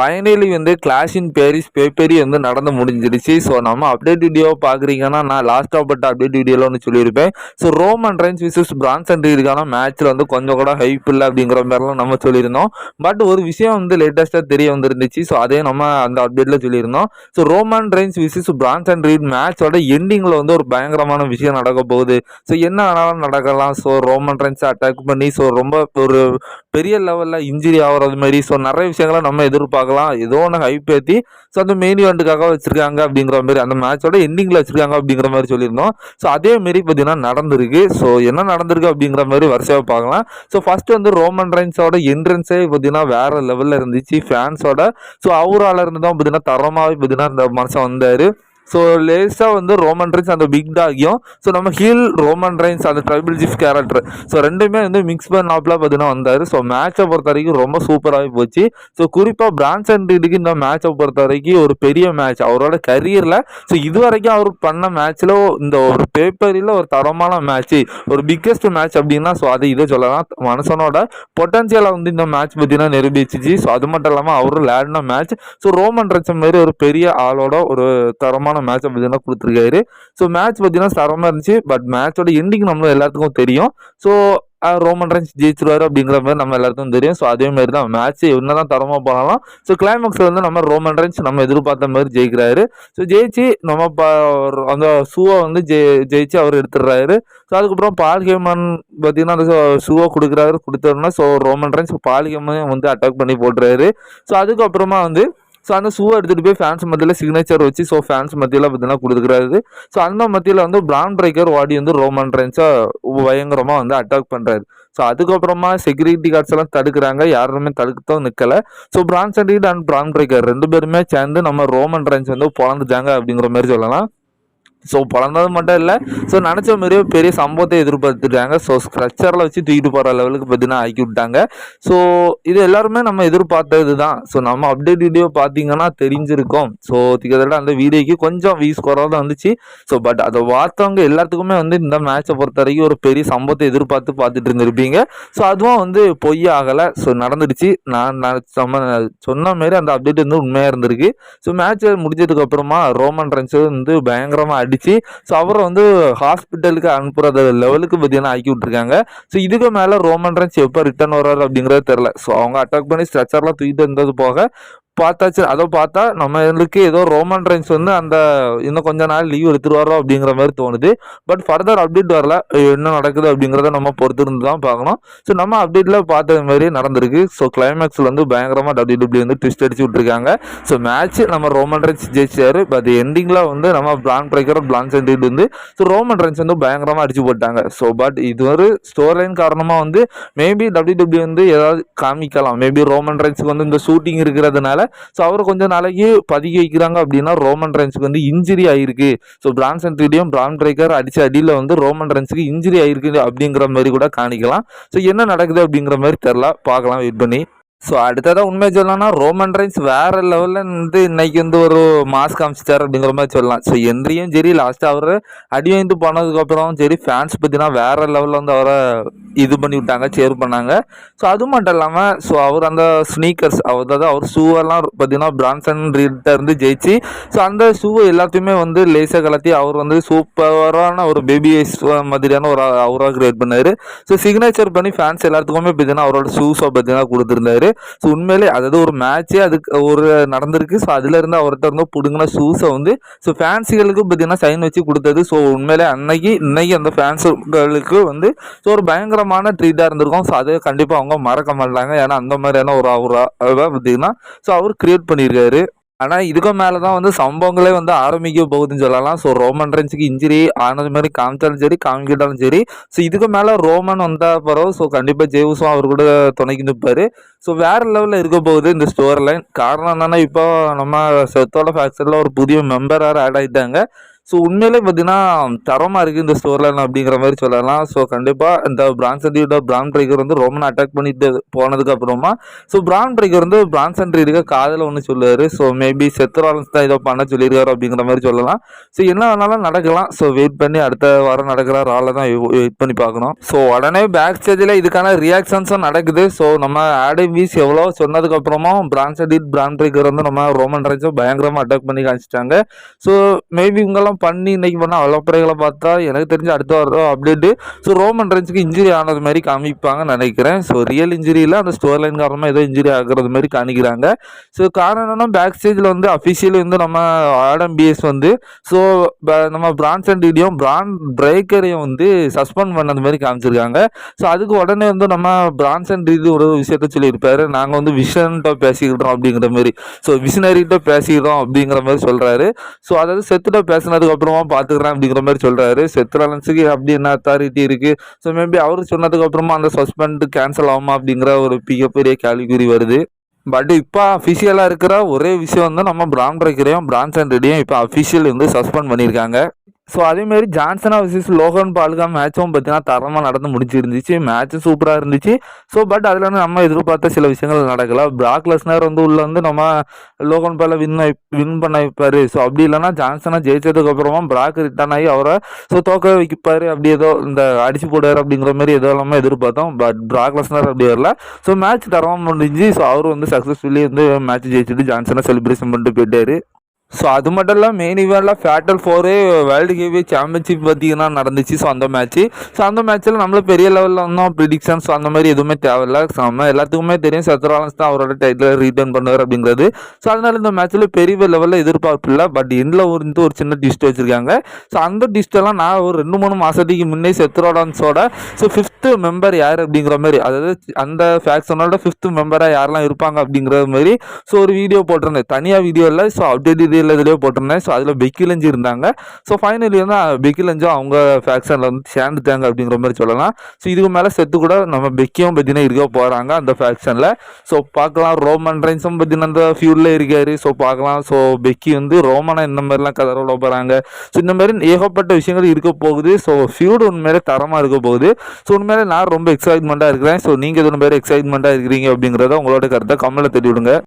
Finally வந்து clash இன் Paris பேப்பரி வந்து நடந்து முடிஞ்சிடுச்சு. ஸோ நம்ம அப்டேட் வீடியோ பார்க்குறீங்கன்னா நான் லாஸ்ட்டாக பட்ட அப்டேட் வீடியோவில் ஒன்று சொல்லியிருப்பேன். So Roman Reigns versus Bronson இதுக்கான மேட்ச்சில் வந்து கொஞ்சம் கூட ஹைப் இல்லை அப்படிங்கிற மாதிரிலாம் நம்ம சொல்லியிருந்தோம். பட் ஒரு விஷயம் வந்து லேட்டஸ்ட்டாக தெரிய வந்துருந்துச்சு. ஸோ அதே நம்ம அந்த அப்டேட்டில் சொல்லியிருந்தோம். So Roman Reigns versus Bronson Reed மேட்சோட எண்டிங்கில் வந்து ஒரு பயங்கரமான விஷயம் நடக்க போகுது. ஸோ என்ன ஆனாலும் நடக்கலாம். ஸோ ரோமன் ரைன்ஸை அட்டாக் பண்ணி ஸோ ரொம்ப ஒரு பெரிய லெவலில் இன்ஜுரி ஆகிறது மாதிரி ஸோ நிறைய விஷயங்களை நம்ம எதிர்பார்க்க பார்க்கலாம். ஏதோ ஒன்று ஹைப் ஏற்றி ஸோ அந்த மெயின் இவெண்ட்டுக்காக வச்சுருக்காங்க அப்படிங்கிற மாதிரி அந்த மேட்சோட எண்டிங்கில் வச்சுருக்காங்க அப்படிங்கிற மாதிரி சொல்லியிருந்தோம். ஸோ அதே மாரி பார்த்தீங்கன்னா நடந்திருக்கு. ஸோ என்ன நடந்திருக்கு அப்படிங்கிற மாதிரி வரிசையாக பார்க்கலாம். ஸோ ஃபஸ்ட்டு வந்து ரோமன் ரைன்ஸோட என்ட்ரன்ஸே பார்த்தீங்கன்னா வேறு லெவலில் இருந்துச்சு. ஃபேன்ஸோட ஸோ அவரால் இருந்து தான் பார்த்தீங்கன்னா தரமாகவே பார்த்தீங்கன்னா இந்த மனுஷன் வந்தார். ஸோ லேஸாக வந்து ரோமன் ரைன்ஸ் அந்த பிக் டாகியும் ஸோ நம்ம ஹீல் ரோமன் ரைன்ஸ் அந்த ட்ரைபிள் ஜிஃப் கேரக்டர் ஸோ ரெண்டுமே வந்து மிக்ஸ் பண்ணாப்பில் பார்த்தீங்கன்னா வந்தார். ஸோ மேட்சை பொறுத்த வரைக்கும் ரொம்ப சூப்பராகவே போச்சு. ஸோ குறிப்பாக பிரான்ஸ் அண்ட் ரீடுக்கு இந்த மேட்சை பொறுத்த வரைக்கும் ஒரு பெரிய மேட்ச் அவரோட கரியரில் ஸோ இது வரைக்கும் அவர் பண்ண மேட்ச்சில் இந்த ஒரு பேப்பரில் ஒரு தரமான மேட்ச் ஒரு பிக்கெஸ்ட் மேட்ச் அப்படின்னா ஸோ அதை இதை சொல்லலாம். மனுஷனோட பொட்டன்சியலை வந்து இந்த மேட்ச் பார்த்தீங்கன்னா நிரூபிச்சிச்சு. ஸோ அது மட்டும் இல்லாமல் அவரும் விளையாடின மேட்ச் ஸோ ரோமன் ரச்சம் மாதிரி ஒரு பெரிய ஆளோட ஒரு தரமான மேட்சை பார்த்தீங்கன்னா கொடுத்துருக்காரு. ஸோ மேட்ச் பார்த்தீங்கன்னா தரமாக இருந்துச்சு. பட் மேட்சோட எண்டிங் நம்மளும் எல்லாத்துக்கும் தெரியும். ஸோ ரோமன் ரன்ஸ் ஜெயிச்சிருவாரு அப்படிங்கிற மாதிரி நம்ம எல்லாருக்கும் தெரியும். ஸோ அதே மாதிரி தான் மேட்ச் என்னதான் தரமாக போகலாம் ஸோ கிளைமேக்ஸில் வந்து நம்ம ரோமன் ரன்ஸ் நம்ம எதிர்பார்த்த மாதிரி ஜெயிக்கிறாரு. ஸோ ஜெயிச்சு நம்ம அந்த ஷூவை வந்து ஜெய் ஜெயிச்சு அவர் எடுத்துடுறாரு. ஸோ அதுக்கப்புறம் பால் ஹேமன் பார்த்தீங்கன்னா அந்த ஷூவை கொடுக்குறாரு கொடுத்தோன்னா so Roman Reigns Paul Heyman வந்து அட்டாக் பண்ணி போடுறாரு ஸோ அதுக்கப்புறமா வந்து ஸோ அந்த ஷூவை எடுத்துகிட்டு போய் ஃபேன்ஸ் மத்தியில் சிக்னேச்சர் வச்சு ஸோ ஃபேன்ஸ் மத்தியில் பார்த்தீங்கன்னா கொடுத்துக்கிறாரு ஸோ அந்த மத்தியில் வந்து பிராண்ட் பிரேக்கர் வாடி வந்து ரோமன் ரைன்ஸை பயங்கரமாக வந்து அட்டாக் பண்ணுறாரு ஸோ அதுக்கப்புறமா செக்யூரிட்டி கார்ட்ஸ் எல்லாம் தடுக்கிறாங்க. யாருமே தடுக்கத்தான் நிற்கலை ஸோ பிரான் சண்டீட் அண்ட் பிரான் பிரேக்கர் ரெண்டு பேருமே சேர்ந்து நம்ம ரோமன் ரேஞ்ச் வந்து பிறந்துட்டாங்க அப்படிங்கிற மாதிரி சொல்லலாம். ஸோ பிறந்தது மட்டும் இல்லை. ஸோ நினச்ச மாதிரியே பெரிய சம்பவத்தை எதிர்பார்த்துட்டாங்க. ஸோ ஸ்க்ரச்சரில் வச்சு தூக்கிட்டு போகிற லெவலுக்கு பார்த்தீங்கன்னா ஆக்கி விட்டாங்க. ஸோ இது எல்லாருமே நம்ம எதிர்பார்த்தது தான் ஸோ நம்ம அப்டேட் வீடியோ பார்த்தீங்கன்னா தெரிஞ்சிருக்கோம். ஸோ கிட்டத்தட்ட அந்த வீடியோக்கு கொஞ்சம் வீஸ் குறவாக தான் வந்துச்சு ஸோ பட் அதை பார்த்தவங்க எல்லாத்துக்குமே வந்து இந்த மேட்சை பொறுத்த வரைக்கும் ஒரு பெரிய சம்பவத்தை எதிர்பார்த்து பார்த்துட்டு இருந்திருப்பீங்க. ஸோ அதுவும் வந்து பொய் ஆகலை. ஸோ நடந்துடுச்சு. நான் நம்ம சொன்ன மாரி அந்த அப்டேட் வந்து உண்மையாக இருந்திருக்கு. ஸோ மேட்ச் முடிஞ்சதுக்கு அப்புறமா ரோமன் ரன்ஸ் வந்து பயங்கரமாக ஆயிடுச்சு ஸோ அவரை வந்து ஹாஸ்பிட்டலுக்கு அனுப்புகிற லெவலுக்கு பார்த்தீங்கன்னா ஆக்கி விட்டுருக்காங்க. ஸோ இதுக்கு மேலே ரோமன் ரன்ஸ் எப்போ ரிட்டர்ன் வர்றாரு அப்படிங்கிறது தெரில ஸோ அவங்க அட்டாக் பண்ணி ஸ்ட்ரெச்சர்லாம் தூக்கிட்டு இருந்தது போக பார்த்தாச்சு அதை பார்த்தா நம்மளுக்கு ஏதோ ரோமன் ரைன்ஸ் வந்து அந்த இன்னும் கொஞ்ச நாள் லீவ் எடுத்துட்டு வரோம் அப்படிங்கிற மாதிரி தோணுது. பட் ஃபர்தர் அப்டேட் வரல. என்ன நடக்குது அப்படிங்கிறத நம்ம பொறுத்து இருந்து தான் பார்க்கணும். ஸோ நம்ம அப்டேட்டில் பார்த்தது மாதிரி நடந்திருக்கு. ஸோ கிளைமேக்ஸில் வந்து பயங்கரமாக டபிள்யூ டபிள்யூ வந்து ட்விஸ்ட் அடிச்சு விட்ருக்காங்க ஸோ மேட்ச் நம்ம ரோமன் ரைன்ஸ் ஜெயிச்சாரு. பட் எண்டிங்கில் வந்து நம்ம பிளான் பிரேக்கர் பிளான் சென்ட்ரிட் வந்து ஸோ ரோமன் ரைன்ஸ் வந்து பயங்கரமாக அடிச்சு போட்டாங்க. ஸோ பட் இது ஒரு ஸ்டோர் லைன் காரணமாக வந்து மேபி டபிள்யூ டபிள்யூ வந்து ஏதாவது காமிக்கலாம். மேபி ரோமன் ரைன்ஸுக்கு வந்து இந்த ஷூட்டிங் இருக்கிறதுனால ஸோ அவர் கொஞ்சம் நாளைக்கு பதுக்கி வைக்கிறாங்க அப்படின்னா ரோமன் ரன்ஸுக்கு வந்து இன்ஜுரி ஆயிருக்கு. ஸோ பிரான்சன் த்ரீடியும் பிரான் ட்ரைக்கர் அடிச்ச அடியில் வந்து ரோமன் ரன்ஸுக்கு இன்ஜுரி ஆயிருக்கு அப்படிங்கிற மாதிரி கூட காணிக்கலாம். ஸோ என்ன நடக்குது அப்படிங்கிற மாதிரி தெரில பார்க்கலாம் வெயிட் பண்ணி. ஸோ அடுத்ததாக உண்மை சொல்லலாம்னா ரோமன் ரைன்ஸ் வேறு லெவலில் வந்து இன்னைக்கு வந்து ஒரு மாஸ் காமிச்சிட்டார் அப்படிங்கிற மாதிரி சொல்லலாம். ஸோ என்ட்ரியும் சரி லாஸ்ட்டாக அவர் அடி வாங்கிட்டு போனதுக்கப்புறம் சரி ஃபேன்ஸ் பார்த்தீங்கன்னா வேறு லெவலில் வந்து அவரை இது பண்ணி விட்டாங்க சேர் பண்ணாங்க. ஸோ அது மட்டும் இல்லாமல் ஸோ அவர் அந்த ஸ்னீக்கர்ஸ் அதாவது அவர் ஷூவெல்லாம் பார்த்தீங்கன்னா பிரான்சன் ரீட்ட இருந்து ஜெயிச்சு ஸோ அந்த ஷூவை எல்லாத்தையுமே வந்து லேசாக கலத்தி அவர் வந்து சூப்பரான ஒரு பேபி ஐஸ் மாதிரியான ஒரு அவராக கிரியேட் பண்ணார். ஸோ சிக்னேச்சர் பண்ணி ஃபேன்ஸ் எல்லாத்துக்குமே பார்த்தீங்கன்னா அவரோட ஷூஸை பார்த்தீங்கன்னா கொடுத்துருந்தாரு. ஸோ உண்மையிலே அதாவது ஒரு மேட்ச்சே அதுக்கு ஒரு நடந்திருக்கு. ஸோ அதில் இருந்து அவர்கிட்ட இருந்தோ பிடுங்கின ஷூஸை வந்து ஸோ ஃபேன்ஸுகளுக்கு பார்த்தீங்கன்னா சைன் வச்சு கொடுத்தது. ஸோ உண்மையிலே அன்னைக்கு இன்னைக்கு அந்த ஃபேன்ஸுகளுக்கு வந்து ஸோ ஒரு பயங்கரமான ட்ரீட்டாக இருந்திருக்கும். ஸோ அதை கண்டிப்பாக அவங்க மறக்க மாட்டாங்க. ஏன்னா அந்த மாதிரியான ஒரு அவரா பார்த்தீங்கன்னா ஸோ அவர் கிரியேட் பண்ணியிருக்காரு. ஆனால் இதுக்கு மேலே தான் வந்து சம்பவங்களே வந்து ஆரம்பிக்க போகுதுன்னு சொல்லலாம். ஸோ ரோமன் ரெஞ்சுக்கு இன்ஜுரி ஆனது மாதிரி காமிச்சாலும் சரி காமிக்கிட்டாலும் சரி. ஸோ இதுக்கு மேலே ரோமன் வந்தால் பிறகு ஸோ கண்டிப்பாக ஜேவுஸும் அவர் கூட துணைக்கு நிற்பார் ஸோ வேறு லெவலில் இருக்க போகுது இந்த ஸ்டோர் லைன் காரணம் என்னென்னா இப்போ நம்ம செத்தோட ஃபேக்சரில் ஒரு புதிய மெம்பராக ஆட் ஆகிட்டாங்க ஸோ உண்மையிலே பார்த்தீங்கன்னா தரமாக இருக்குது இந்த ஸ்டோரில் அப்படிங்கிற மாதிரி சொல்லலாம். ஸோ கண்டிப்பாக இந்த பிரான்சன்டியோட பிரான் ட்ரைகர் வந்து ரொம்ப அட்டாக் பண்ணிட்டு போனதுக்கு அப்புறமா ஸோ பிரான் ட்ரைகர் வந்து பிரான்சன் ரீடுக்கு காதில் ஒன்று சொல்லுவார். ஸோ மேபி செத்ராலன்ஸ் தான் ஏதோ பண்ண சொல்லியிருக்காரு அப்படிங்கிற மாதிரி சொல்லலாம். ஸோ என்ன வேணாலும் நடக்கலாம். ஸோ வெயிட் பண்ணி அடுத்த வாரம் நடக்கிற ரால தான் வெயிட் பண்ணி பார்க்கணும். ஸோ உடனே பேக் ஸ்டேஜில் இதுக்கான ரியாக்ஷன்ஸும் நடக்குது. ஸோ நம்ம ஆடி வீஸ் எவ்வளோ சொன்னதுக்கப்புறமா பிரான்சடிட் பிரான் ட்ரைகர் வந்து நம்ம ரோமன் ரைஸும் பயங்கரமாக அட்டாக் பண்ணி காமிச்சிட்டாங்க. ஸோ மேபி இவங்கெல்லாம் பண்ணி இன்னைக்கு பண்ண அலப்பறைகளை பார்த்தா எனக்கு தெரிஞ்சு அடுத்த வாரம் அப்டேட்டு ஸோ ரோமன் ரென்ஸுக்கு இன்ஜுரி ஆனது மாதிரி காமிப்பாங்கன்னு நினைக்கிறேன். ஸோ ரியல் இன்ஜுரியில் அந்த ஸ்டோர் லைன் காரணமாக ஏதோ இன்ஜுரி ஆகிறது மாதிரி காணிக்கிறாங்க ஸோ காரணம் என்னன்னா பேக் ஸ்டேஜில் வந்து அஃபிஷியலி வந்து நம்ம ஆடம் பிஎஸ் வந்து ஸோ நம்ம பிரான்ஸ் அண்ட் இடியும் பிரான் பிரேக்கரையும் வந்து சஸ்பெண்ட் பண்ணது மாதிரி காமிச்சிருக்காங்க. ஸோ அதுக்கு உடனே வந்து நம்ம பிரான்ஸ் அண்ட் இது ஒரு விஷயத்த சொல்லியிருப்பாரு. நாங்கள் வந்து விஷன்கிட்ட பேசிக்கிட்டோம் அப்படிங்கிற மாதிரி. ஸோ விஷனரிகிட்ட பேசிக்கிறோம் அப்படிங்கிற மாதிரி சொல்கிறாரு ஸோ அதாவது செத்துட்ட பேசினது சொன்னதுக்கப்புறமா பார்த்துக்கிறேன் அப்படிங்கிற மாதிரி சொல்கிறாரு செத்ராலன்ஸுக்கு அப்படி என்ன அத்தாரிட்டி இருக்குது ஸோ மேபி அவர் சொன்னதுக்கப்புறமா அந்த சஸ்பெண்ட் கேன்சல் ஆகுமா அப்படிங்கிற ஒரு மிகப்பெரிய கேள்விக்குறி வருது. பட் இப்போ அஃபிஷியலாக இருக்கிற ஒரே விஷயம் வந்து நம்ம பிரான் பிரேக்கரையும் பிரான்ஸ் அண்ட் ரெடியும் இப்போ அஃபிஷியல் வந்து சஸ்பெண்ட் பண்ணியிருக்காங்க. ஸோ அதேமாரி ஜான்சனா வர்சஸ் லோகன் பால்கா மேட்சும் பார்த்தீங்கன்னா தரமாக நடந்து முடிச்சிருந்துச்சு. மேட்ச்சும் சூப்பராக இருந்துச்சு. ஸோ பட் அதில் வந்து நம்ம எதிர்பார்த்த சில விஷயங்கள் நடக்கல. பிராக் லெஸ்னர் வந்து உள்ளே வந்து நம்ம லோகன் பாலை வின் வின் பண்ண வைப்பார். ஸோ அப்படி இல்லைனா ஜான்சனா ஜெயிச்சதுக்கு அப்புறமா பிராக் ரிட்டர்ன் ஆகி அவரை ஸோ தோக்க வைப்பார். அப்படி ஏதோ இந்த அடிச்சு போடுவார் அப்படிங்கிற மாதிரி ஏதோ இல்லாமல் எதிர்பார்த்தோம். பட் பிராக் லெஸ்னர் அப்படி வரல. ஸோ மேட்ச் தரமாக முடிஞ்சு ஸோ அவர் வந்து சக்ஸஸ்ஃபுல்லி வந்து மேட்ச் ஜெயிச்சுட்டு ஜான்சனை செலிப்ரேஷன் பண்ணிட்டு போயிட்டார். ஸோ அது மட்டும் இல்லை main இவெண்ட்டில் fatal four world heavy championship பார்த்தீங்கன்னா நடந்துச்சு. ஸோ அந்த மேட்ச்சு ஸோ அந்த மேட்ச்சில் நம்மளும் பெரிய லெவலில் வந்தோம் ப்ரிடிக்ஷன்ஸ் அந்த மாதிரி எதுவுமே தேவையில்ல. நம்ம எல்லாத்துக்குமே தெரியும். செத்ராலன்ஸ் தான் அவரோட டைட்டில் ரீட்டர்ன் பண்ணுவார் அப்படிங்கிறது. ஸோ அதனால் இந்த மேட்ச்சில் பெரிய லெவலில் எதிர்பார்ப்பு இல்லை. பட் எண்டில் வந்து ஒரு சின்ன டிஸ்ட் வச்சுருக்காங்க. ஸோ அந்த டிஸ்டெல்லாம் நான் ஒரு ரெண்டு மூணு மாதத்துக்கு முன்னே செத்ராலன்ஸோட ஸோ ஃபிஃப்த்து மெம்பர் யார் அப்படிங்கிற மாதிரி அதாவது அந்த ஃபேக்ஷனோட ஃபிஃப்த்து மெம்பராக யாரெல்லாம் இருப்பாங்க அப்படிங்கிற மாதிரி ஸோ ஒரு வீடியோ போட்டிருந்தேன். தனியாக வீடியோ இல்லை. ஸோ அப்டேட் இதில் இதுலேயே போட்டிருந்தேன். ஸோ அதில் பெக்கிலஞ்சி இருந்தாங்க. ஸோ ஃபைனலி வந்து பெக்கிலஞ்சும் அவங்க ஃபேக்ஷனில் வந்து சேர்ந்துட்டாங்க அப்படிங்கிற மாதிரி சொல்லலாம். ஸோ இதுக்கு மேலே செத்து கூட நம்ம பெக்கியும் பார்த்தீங்கன்னா இருக்க போகிறாங்க அந்த ஃபேக்ஷனில் ஸோ பார்க்கலாம். ரோமன் ரைன்ஸும் பார்த்தீங்கன்னா அந்த ஃபியூலில் இருக்காரு. ஸோ பார்க்கலாம். ஸோ பெக்கி வந்து ரோமனை இந்த மாதிரிலாம் கதை விட போகிறாங்க ஸோ இந்த மாதிரி ஏகப்பட்ட விஷயங்கள் இருக்க போகுது. ஸோ ஃபியூடு உண்மையிலே தரமாக இருக்க போகுது. ஸோ உண்மையிலே நான் ரொம்ப எக்ஸைட்மெண்ட்டாக இருக்கிறேன். ஸோ நீங்கள் எதுவும் பேர் எக்ஸைட்மெண்ட்டாக இருக்கிறீங்க அப்படிங்கிறத உங்களோட கருத்தை கம்மலை தெரிவிடுங்க.